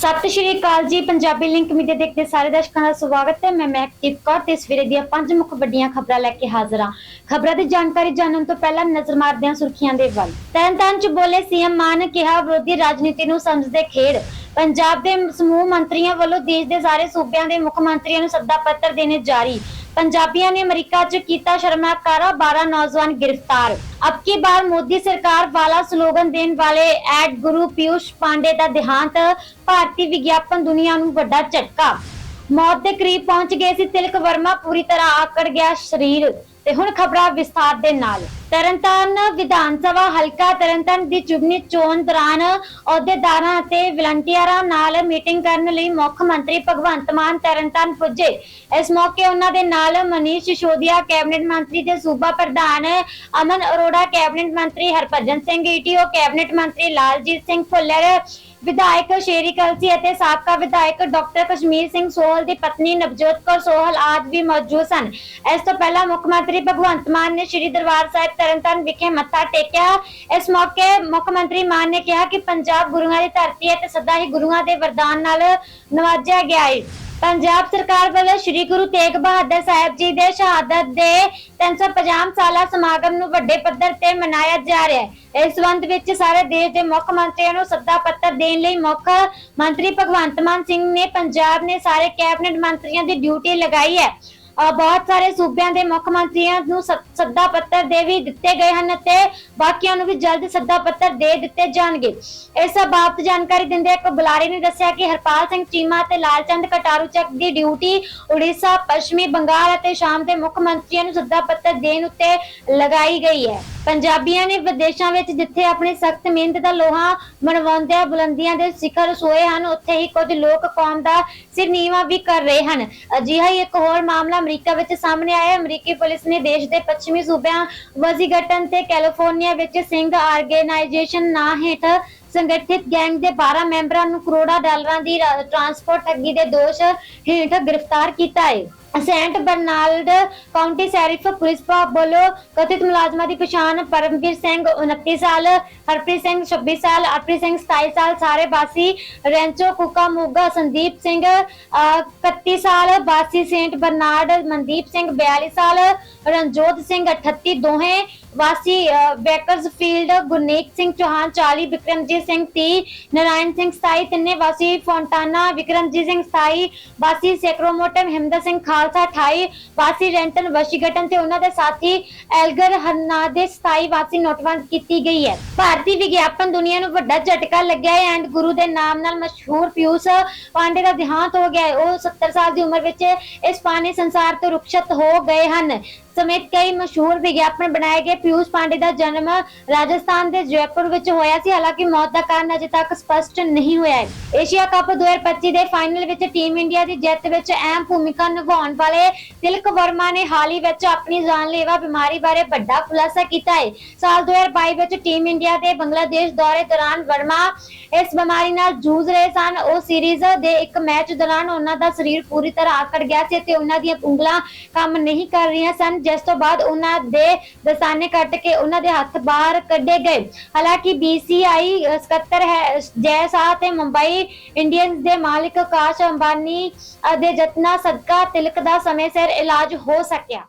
ਸਤਿ ਸ਼੍ਰੀ ਅਕਾਲ ਜੀ, Punjabi link media ਦੇਖਦੇ ਸਾਰੇ ਦਰਸ਼ਕਾਂ ਦਾ ਸਵਾਗਤ ਹੈ। ਮੈਂ ਮਹਿਕਦੀਪ ਕੌਰ ਤੇ ਸਵੇਰੇ ਦੀਆਂ ਪੰਜ ਮੁੱਖ ਵੱਡੀਆਂ ਖਬਰਾਂ ਲੈ ਕੇ ਹਾਜ਼ਰ ਹਾਂ। ਖਬਰਾਂ ਦੀ ਜਾਣਕਾਰੀ ਜਾਣਨ ਤੋਂ ਪਹਿਲਾਂ ਨਜ਼ਰ ਮਾਰਦੇ ਹਾਂ ਸੁਰਖੀਆਂ ਦੇ ਵੱਲ। ਤਰਨਤਾਰਨ ਚ ਬੋਲੇ ਸੀਐਮ ਮਾਨ ਨੇ ਕਿਹਾ, ਵਿਰੋਧੀ ਰਾਜਨੀਤੀ ਨੂੰ ਸਮਝਦੇ ਖੇਡ ਪੰਜਾਬ ਦੇ ਸਮੂਹ ਮੰਤਰੀਆਂ ਵੱਲੋਂ ਦੇਸ਼ ਦੇ ਸਾਰੇ ਸੂਬਿਆਂ ਦੇ ਮੁੱਖ ਮੰਤਰੀਆਂ ਨੂੰ ਸੱਦਾ ਪੱਤਰ ਦੇਣੇ ਜਾਰੀ। ਪੰਜਾਬੀਆਂ ਨੇ ਅਮਰੀਕਾ 'ਚ ਕੀਤਾ ਸ਼ਰਮਾਕਾਰਾ 12 ਨੌਜਵਾਨ ਗ੍ਰਿਫਤਾਰ। ਅਬ ਕੀ ਬਾਰ ਮੋਦੀ ਸਰਕਾਰ ਵਾਲਾ ਸਲੋਗਨ ਦੇਣ ਵਾਲੇ ਐਡ ਗੁਰੂ ਪਿਊਸ਼ ਪਾਂਡੇ ਦਾ ਦੇਹਾਂਤ, ਭਾਰਤੀ ਵਿਗਿਆਪਨ ਦੁਨੀਆ ਨੂੰ ਵੱਡਾ ਝਟਕਾ। ਮੌਤ ਦੇ ਕਰੀਬ ਪਹੁੰਚ ਗਏ ਸੀ ਤਿਲਕ ਵਰਮਾ, ਪੂਰੀ ਤਰ੍ਹਾਂ ਆਕੜ ਗਿਆ ਸਰੀਰ ਤੇ ਹੁਣ ਖਬਰਾਂ ਵਿਸਥਾਰ ਦੇ ਨਾਲ। ਤਰਨਤਾਰਨ ਵਿਧਾਨ ਸਭਾ ਹਲਕਾ ਤਰਨਤਾਰਨ ਦੀ ਚੁਣਨੀ ਚੋਣ ਦੌਰਾਨ ਅਹੁਦੇਦਾਰਾਂ ਅਤੇ ਵਲੰਟੀਅਰਾਂ ਨਾਲ ਮੀਟਿੰਗ ਕਰਨ ਲਈ ਮੁੱਖ ਮੰਤਰੀ ਭਗਵੰਤ ਮਾਨ ਤਰਨਤਾਰਨ ਪੁੱਜੇ। ਇਸ ਮੌਕੇ ਉਹਨਾਂ ਦੇ ਨਾਲ ਮਨੀਸ਼ ਸਿਸੋਦੀਆ, ਕੈਬਨਿਟ ਮੰਤਰੀ ਤੇ ਸੂਬਾ ਪ੍ਰਧਾਨ ਅਮਨ ਅਰੋੜਾ, ਕੈਬਨਿਟ ਮੰਤਰੀ ਹਰਭਜਨ ਸਿੰਘ ਈਟੀਓ ਕੈਬਨਿਟ ਮੰਤਰੀ ਲਾਲਜੀਤ ਸਿੰਘ ਫੁੱਲਰ ਵਿਧਾਇਕ ਸ਼ੇਰੀ ਕਲਸੀ ਅਤੇ ਸਾਬਕਾ ਵਿਧਾਇਕ ਡਾਕਟਰ ਕਸ਼ਮੀਰ ਸਿੰਘ ਸੋਹਲ ਦੀ ਪਤਨੀ ਨਵਜੋਤ ਕੌਰ ਸੋਹਲ ਆਦਿ ਵੀ ਮੌਜੂਦ ਸਨ। ਇਸ ਤੋਂ ਪਹਿਲਾਂ ਮੁੱਖ ਮੰਤਰੀ ਭਗਵੰਤ ਮਾਨ ਨੇ ਸ੍ਰੀ ਦਰਬਾਰ ਸਾਹਿਬ ਤਰਨਤਾਰਨ ਵਿਖੇ ਮੱਥਾ ਟੇਕਿਆ। ਇਸ ਮੌਕੇ ਮੁੱਖ ਮੰਤਰੀ ਮਾਨ ਨੇ ਕਿਹਾ ਕਿ ਪੰਜਾਬ ਗੁਰੂਆਂ ਦੀ ਧਰਤੀ ਹੈ ਤੇ ਸਦਾ ਹੀ ਗੁਰੂਆਂ ਦੇ ਵਰਦਾਨ ਨਾਲ ਨਵਾਜਿਆ ਗਿਆ ਹੈ ਪੰਜਾਬ ਸਰਕਾਰ ਵੱਲੋਂ ਸ੍ਰੀ ਗੁਰੂ ਤੇਗ ਬਹਾਦਰ ਸਾਹਿਬ ਜੀ ਦੇ ਸ਼ਹਾਦਤ ਦੇ 350 ਸਾਲਾ ਸਮਾਗਮ ਨੂੰ ਵੱਡੇ ਪੱਧਰ ਤੇ ਮਨਾਇਆ ਜਾ ਰਿਹਾ ਹੈ। ਇਸ ਸੰਬੰਧ ਵਿੱਚ ਸਾਰੇ ਦੇਸ਼ ਦੇ ਮੁੱਖ ਮੰਤਰੀਆਂ ਨੂੰ ਸੱਦਾ ਪੱਤਰ ਦੇਣ ਲਈ ਮੁੱਖ ਮੰਤਰੀ ਭਗਵੰਤ ਮਾਨ ਸਿੰਘ ਨੇ ਪੰਜਾਬ ਨੇ ਸਾਰੇ ਕੈਬਨਿਟ ਮੰਤਰੀਆਂ ਦੀ ਡਿਊਟੀ ਲਗਾਈ ਹੈ। ਬਹੁਤ ਸਾਰੇ ਸੂਬਿਆਂ ਦੇ ਮੁੱਖ ਮੰਤਰੀਆਂ ਨੂੰ ਸੱਦਾ ਪੱਤਰ ਦੇ ਵੀ ਦਿੱਤੇ ਗਏ ਹਨ ਤੇ ਬਾਕੀਆਂ ਨੂੰ ਵੀ ਜਲਦ ਸੱਦਾ ਪੱਤਰ ਦੇ ਦਿੱਤੇ ਜਾਣਗੇ। ਇਸ ਬਾਬਤ ਜਾਣਕਾਰੀ ਦਿੰਦੇ ਇੱਕ ਬੁਲਾਰੇ ਨੇ ਦੱਸਿਆ ਕਿ ਹਰਪਾਲ ਸਿੰਘ ਚੀਮਾ ਤੇ ਲਾਲਚੰਦ ਕਟਾਰੂ ਚੱਕ ਦੀ ਡਿਊਟੀ ਉੜੀਸਾ, ਪੱਛਮੀ ਬੰਗਾਲ ਅਤੇ ਸ਼ਾਮ ਦੇ ਮੁੱਖ ਮੰਤਰੀਆਂ ਨੂੰ ਸੱਦਾ ਪੱਤਰ ਦੇਣ ਉੱਤੇ ਲਗਾਈ ਗਈ ਹੈ। ਪੰਜਾਬੀਆਂ ਨੇ ਵਿਦੇਸ਼ਾਂ ਵਿੱਚ ਜਿੱਥੇ ਆਪਣੀ ਸਖਤ ਮਿਹਨਤ ਦਾ ਲੋਹਾ ਮਨਵਾਉਂਦਿਆਂ ਬੁਲੰਦੀਆਂ ਦੇ ਸਿਖਰ ਸੋਏ ਹਨ, ਉੱਥੇ ਹੀ ਕੁਝ ਲੋਕ ਕੌਮ ਦਾ ਸਿਰ ਨੀਵਾ ਵੀ ਕਰ ਰਹੇ ਹਨ। ਅਜਿਹਾ ਹੀ ਇੱਕ ਹੋਰ ਮਾਮਲਾ ਅਮਰੀਕਾ ਵਿੱਚ ਸਾਹਮਣੇ ਆਇਆ ਅਮਰੀਕੀ ਪੁਲਿਸ ਨੇ ਦੇਸ਼ ਦੇ ਪੱਛਮੀ ਸੂਬਿਆਂ ਵਜੀਗਟਨ ਤੇ ਕੈਲੀਫੋਰਨੀਆ ਵਿੱਚ ਸਿੰਘ ਆਰਗੇਨਾਈਜੇਸ਼ਨ ਨਾਂ ਹੇਠ ਸੰਗਠਿਤ ਗੈਂਗ ਦੇ 12 ਮੈਂਬਰਾਂ ਨੂੰ ਕਰੋੜਾਂ ਡਾਲਰਾਂ ਦੀ ਰਾ- ਟਰਾਂਸਪੋਰਟ ਠੱਗੀ ਦੇ ਦੋਸ਼ ਹੇਠ ਗ੍ਰਿਫਤਾਰ ਕੀਤਾ ਹੈ। Saint Bernardino County Sheriff police ਵੱਲੋਂ ਕਥਿਤ ਮੁਲਾਜ਼ਮਾਂ ਦੀ ਪਛਾਣ ਪਰਮਵੀਰ ਸਿੰਘ 29 ਸਾਲ ਹਰਪ੍ਰੀਤ ਸਿੰਘ 26 ਸਾਲ ਅਰਪ੍ਰੀਤ ਸਿੰਘ 27 ਸਾਲ ਸਾਰੇ ਬਾਸੀ ਰੈਂਚੋ ਕੁਕਾ ਮੋਗਾ ਸੰਦੀਪ ਸਿੰਘ ਅਹ, 31 ਸਾਲ ਬਾਸੀ ਸੇਂਟ ਬਰਨਾਰਡ ਮਨਦੀਪ ਸਿੰਘ 42 ਸਾਲ ਰਣਜੋਤ ਸਿੰਘ 38 ਦੋਹੇ ਵਾਸੀ ਅਹ, ਬੈਕਰਸਫੀਲਡ ਗੁਰਨੇਕ ਸਿੰਘ ਚੌਹਾਨ 40 ਵਿਕਰਮਜੀਤ ਸਿੰਘ 30 ਨਰਾਇਣ ਸਿੰਘ 27 ਤਿੰਨੇ ਵਾਸੀ ਫੌਂਟਾਨਾ ਵਿਕਰਮਜੀਤ ਸਿੰਘ 27 ਵਾਸੀ ਸੈਕਰੋਮੋਟਮ ਹਿੰਦਰ ਸਿੰਘ ਖਾਲਸਾ 28 ਵਾਸੀ ਰੈਂਟਨ ਵਾਸ਼ਿੰਗਟਨ ਤੇ ਉਹਨਾਂ ਦੇ ਸਾਥੀ ਐਲਗਰ ਹਰਨਾਦੇ 27 ਵਾਸੀ ਨੋਟਬੰਦ ਕੀਤੀ ਗਈ ਹੈ। ਭਾਰਤੀ ਵਿਗਿਆਪਨ ਦੁਨੀਆ ਨੂੰ ਵੱਡਾ ਝਟਕਾ ਲੱਗਿਆ ਹੈ ਐਂਡ ਗੁਰੂ ਦੇ ਨਾਮ ਨਾਲ ਮਸ਼ਹੂਰ ਪਿਊਸ਼ ਪਾਂਡੇ ਦਾ ਦੇਹਾਂਤ ਹੋ ਗਿਆ ਹੈ। ਉਹ 70 ਸਾਲ ਦੀ ਉਮਰ ਵਿੱਚ ਇਸ ਪਾਣੀ ਸੰਸਾਰ ਤੋਂ ਰੁਖਸ਼ਤ ਹੋ ਗਏ ਹਨ। ਸਮੇਤ ਕਈ ਮਸ਼ਹੂਰ ਵਿਗਿਆਪਨ ਬਣਾਏ ਗਏ ਪਿਊਸ਼ ਪਾਂਡੇ ਦਾ ਜਨਮ ਰਾਜਸਥਾਨ ਦੇ ਜੈਪੁਰ ਵਿੱਚ ਹੋਇਆ ਸੀ। ਹਾਲਾਂਕਿ ਮੌਤ ਦਾ ਕਾਰਨ ਅਜੇ ਤੱਕ ਸਪਸ਼ਟ ਨਹੀਂ ਹੋਇਆ ਹੈ। ਏਸ਼ੀਆ ਕੱਪ 2025 ਦੇ ਫਾਈਨਲ ਵਿੱਚ ਟੀਮ ਇੰਡੀਆ ਦੀ ਜਿੱਤ ਵਿੱਚ ਅਹਿਮ ਭੂਮਿਕਾ ਨਿਭਾਉਣ ਵਾਲੇ ਤਿਲਕ ਵਰਮਾ ਨੇ ਹਾਲ ਹੀ ਵਿੱਚ ਆਪਣੀ ਜਾਨਲੇਵਾ ਬਿਮਾਰੀ ਬਾਰੇ ਵੱਡਾ ਖੁਲਾਸਾ ਕੀਤਾ ਹੈ। ਸਾਲ 2022 ਵਿੱਚ ਟੀਮ ਇੰਡੀਆ ਦੇ ਬੰਗਲਾਦੇਸ਼ ਦੌਰੇ ਦੌਰਾਨ ਵਰਮਾ ਇਸ ਬਿਮਾਰੀ ਨਾਲ ਜੂਝ ਰਹੇ ਸਨ। ਉਹ ਸੀਰੀਜ਼ ਦੇ ਇੱਕ ਮੈਚ ਦੌਰਾਨ ਉਹਨਾਂ ਦਾ ਸਰੀਰ ਪੂਰੀ ਤਰ੍ਹਾਂ ਆਕੜ ਗਿਆ ਸੀ ਤੇ ਉਹਨਾਂ ਦੀਆਂ ਉਂਗਲਾਂ ਕੰਮ ਨਹੀਂ ਕਰ ਰਹੀਆਂ ਸਨ। ਜਿਸ ਤੋਂ ਬਾਅਦ ਉਹਨਾਂ ਦੇ ਦਸਾਨੇ ਕੱਟ ਕੇ ਉਹਨਾਂ ਦੇ ਹੱਥ ਬਾਹਰ ਕੱਢੇ ਗਏ। ਹਾਲਾਂਕਿ BCI ਸਕੱਤਰ ਹੈ ਜੈ ਸਾਹ ਤੇ ਮੁੰਬਈ ਇੰਡੀਅਨਸ ਦੇ ਮਾਲਿਕ ਆਕਾਸ਼ ਅੰਬਾਨੀ ਦੇ ਯਤਨਾਂ ਸਦਕਾ ਤਿਲਕ ਦਾ ਸਮੇਂ ਸਿਰ ਇਲਾਜ ਹੋ ਸਕਿਆ।